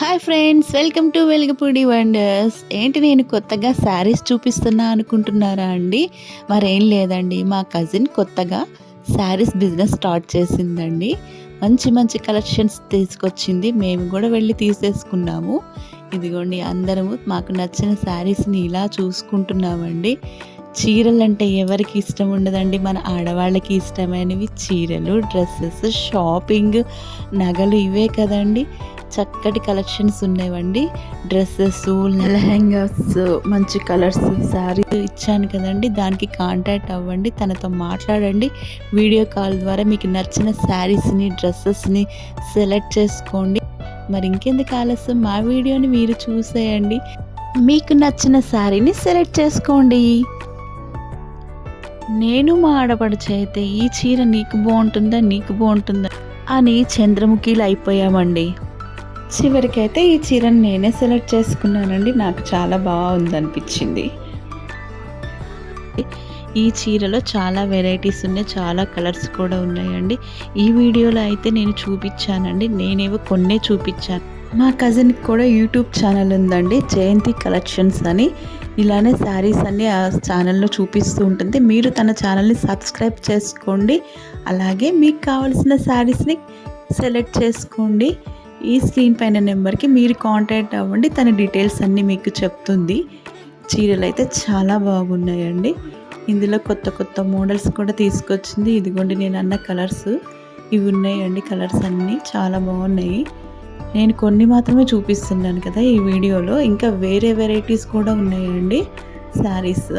Hi friends welcome to Velugupudi wonders ఏంటి నేను కొత్తగా శారీస్ చూపిస్తున్నా అనుకుంటున్నారా అండి? మరేం లేదండి మా కజిన్ కొత్తగా శారీస్ బిజినెస్ స్టార్ట్ చేసిందండి. మంచి మంచి కలెక్షన్స్ తీసుకొచ్చింది మేము కూడా వెళ్ళి తీసేసుకున్నాము. ఇదిగోండి అందరము మాకు నచ్చిన శారీస్ని ఇలా చూసుకుంటున్నామండి. చీరలు అంటే ఎవరికి ఇష్టం ఉండదండి? మన ఆడవాళ్ళకి ఇష్టమైనవి చీరలు డ్రెస్సెస్ షాపింగ్ నగలు ఇవే కదండి. చక్కటి కలెక్షన్స్ ఉన్నాయండి డ్రెస్సెస్ లెహెంగాస్ మంచి కలర్స్ శారీ ఇచ్చాను కదండి. దానికి కాంటాక్ట్ అవ్వండి తనతో మాట్లాడండి. వీడియో కాల్ ద్వారా మీకు నచ్చిన శారీస్ని డ్రెస్సెస్ని సెలెక్ట్ చేసుకోండి. మరి ఇంకెందుకు ఆలస్యం? మా వీడియోని మీరు చూసేయండి. మీకు నచ్చిన శారీని సెలెక్ట్ చేసుకోండి. నేను మా ఆడపడుచు అయితే ఈ చీర నీకు బాగుంటుందా నీకు బాగుంటుందా? అని చంద్రముఖిలు అయిపోయామండి. చివరికైతే ఈ చీరను నేనే సెలెక్ట్ చేసుకున్నానండి. నాకు చాలా బాగుంది అనిపించింది ఈ చీరలో చాలా వెరైటీస్ ఉన్నాయి. చాలా కలర్స్ కూడా ఉన్నాయండి. ఈ వీడియోలో అయితే నేను చూపించానండి. నేనేవో కొన్నే చూపించాను. మా కజిన్కి కూడా యూట్యూబ్ ఛానల్ ఉందండి జయంతి కలెక్షన్స్ అని. ఇలానే శారీస్ అన్ని ఆ ఛానల్లో చూపిస్తూ ఉంటుంది. మీరు తన ఛానల్ని సబ్స్క్రైబ్ చేసుకోండి. అలాగే మీకు కావాల్సిన శారీస్ని సెలెక్ట్ చేసుకోండి. ఈ స్క్రీన్ పైన నెంబర్కి మీరు కాంటాక్ట్ అవ్వండి. తన డీటెయిల్స్ అన్నీ మీకు చెప్తుంది. చీరలు అయితే చాలా బాగున్నాయండి. ఇందులో కొత్త కొత్త మోడల్స్ కూడా తీసుకొచ్చింది. ఇదిగోండి నేను అన్న కలర్స్ ఇవి ఉన్నాయండి కలర్స్ అన్నీ. చాలా బాగున్నాయి. నేను కొన్ని మాత్రమే చూపిస్తున్నాను కదా ఈ వీడియోలో. ఇంకా వేరే వెరైటీస్ కూడా ఉన్నాయండి. శారీస్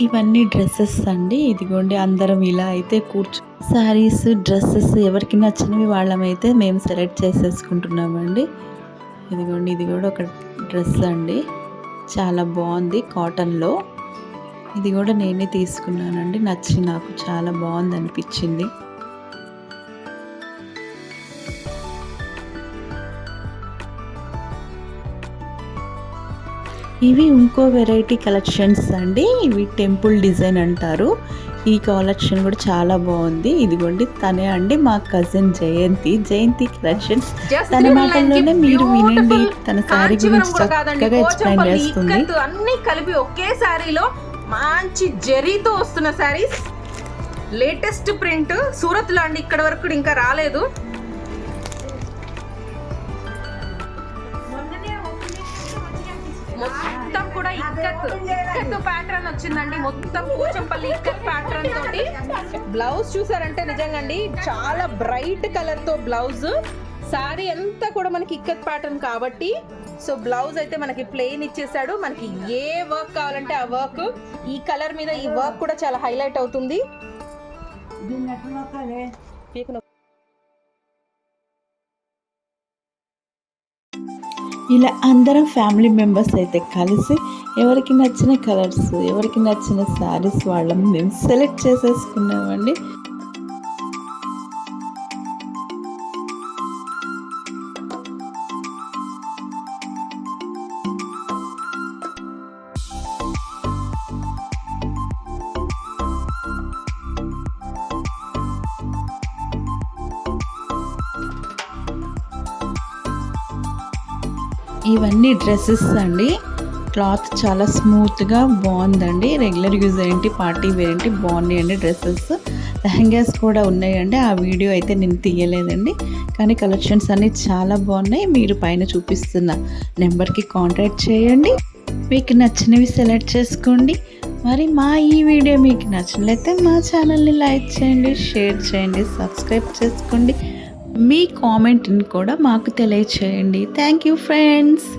ఇవన్నీ డ్రెస్సెస్ అండి. ఇదిగోండి అందరం ఇలా అయితే కూర్చు శారీస్ డ్రెస్సెస్ ఎవరికి నచ్చినవి వాళ్ళమైతే మేము సెలెక్ట్ చేసేసుకుంటున్నామండి. ఇదిగోండి ఇది కూడా ఒక డ్రెస్ అండి. చాలా బాగుంది కాటన్లో. ఇది కూడా నేనే తీసుకున్నానండి. నచ్చి నాకు చాలా బాగుంది అనిపించింది ఇవి ఇంకో వెరైటీ కలెక్షన్స్ అండి. ఇవి టెంపుల్ డిజైన్ అంటారు. ఈ కలెక్షన్ కూడా చాలా బాగుంది. ఇదిగోండి తనే అండి మా కజిన్ జయంతి. జయంతి కలెక్షన్స్ తన మాటల్లోనే మీరు వినండి. తన శారీ గురించి చక్కగా ఎక్స్ప్లెయిన్ చేస్తుంది. అన్ని కలిపి ఒకే శారీలో మంచి జరీతో వస్తున్న శారీస్ లేటెస్ట్ ప్రింట్ సూరత్లో అండి ఇక్కడ వరకు ఇంకా రాలేదు. కూడా ఇక్కత్ ఇక్కత్ ప్యాటర్న్ వచ్చిందండి. మొత్తం కూచంపల్లి ఇక్కత్ ప్యాటర్న్ తోటి. బ్లౌజ్ చూసారంటే నిజంగా అండి చాలా బ్రైట్ కలర్తో బ్లౌజ్ సారీ అంతా కూడా మనకి ఇక్కత్ ప్యాటర్న్ కాబట్టి సో బ్లౌజ్ అయితే మనకి ప్లెయిన్ ఇచ్చేసాడు. మనకి ఏ వర్క్ కావాలంటే ఆ వర్క్ ఈ కలర్ మీద ఈ వర్క్ కూడా చాలా హైలైట్ అవుతుంది. ఇలా అందరం ఫ్యామిలీ మెంబర్స్ అయితే కలిసి ఎవరికి నచ్చిన కలర్స్ ఎవరికి నచ్చిన శారీస్ వాళ్ళని మేము సెలెక్ట్ చేసేసుకున్నామండి. ఇవన్నీ డ్రెస్సెస్ అండి. క్లాత్ చాలా స్మూత్గా బాగుందండి. రెగ్యులర్ యూజ్ ఏంటి పార్టీ వేర్ ఏంటి బాగున్నాయండి డ్రెస్సెస్. లెహంగాస్ కూడా ఉన్నాయండి. ఆ వీడియో అయితే నేను తీయలేదండి. కానీ కలెక్షన్స్ అన్నీ చాలా బాగున్నాయి. మీరు పైన చూపిస్తున్న నెంబర్కి కాంటాక్ట్ చేయండి. మీకు నచ్చినవి సెలెక్ట్ చేసుకోండి. మరి మా ఈ వీడియో మీకు నచ్చినట్లయితే మా ఛానల్ని లైక్ చేయండి షేర్ చేయండి సబ్స్క్రైబ్ చేసుకోండి. మీ కామెంట్ని కూడా మాకు తెలియచేయండి. Thank you friends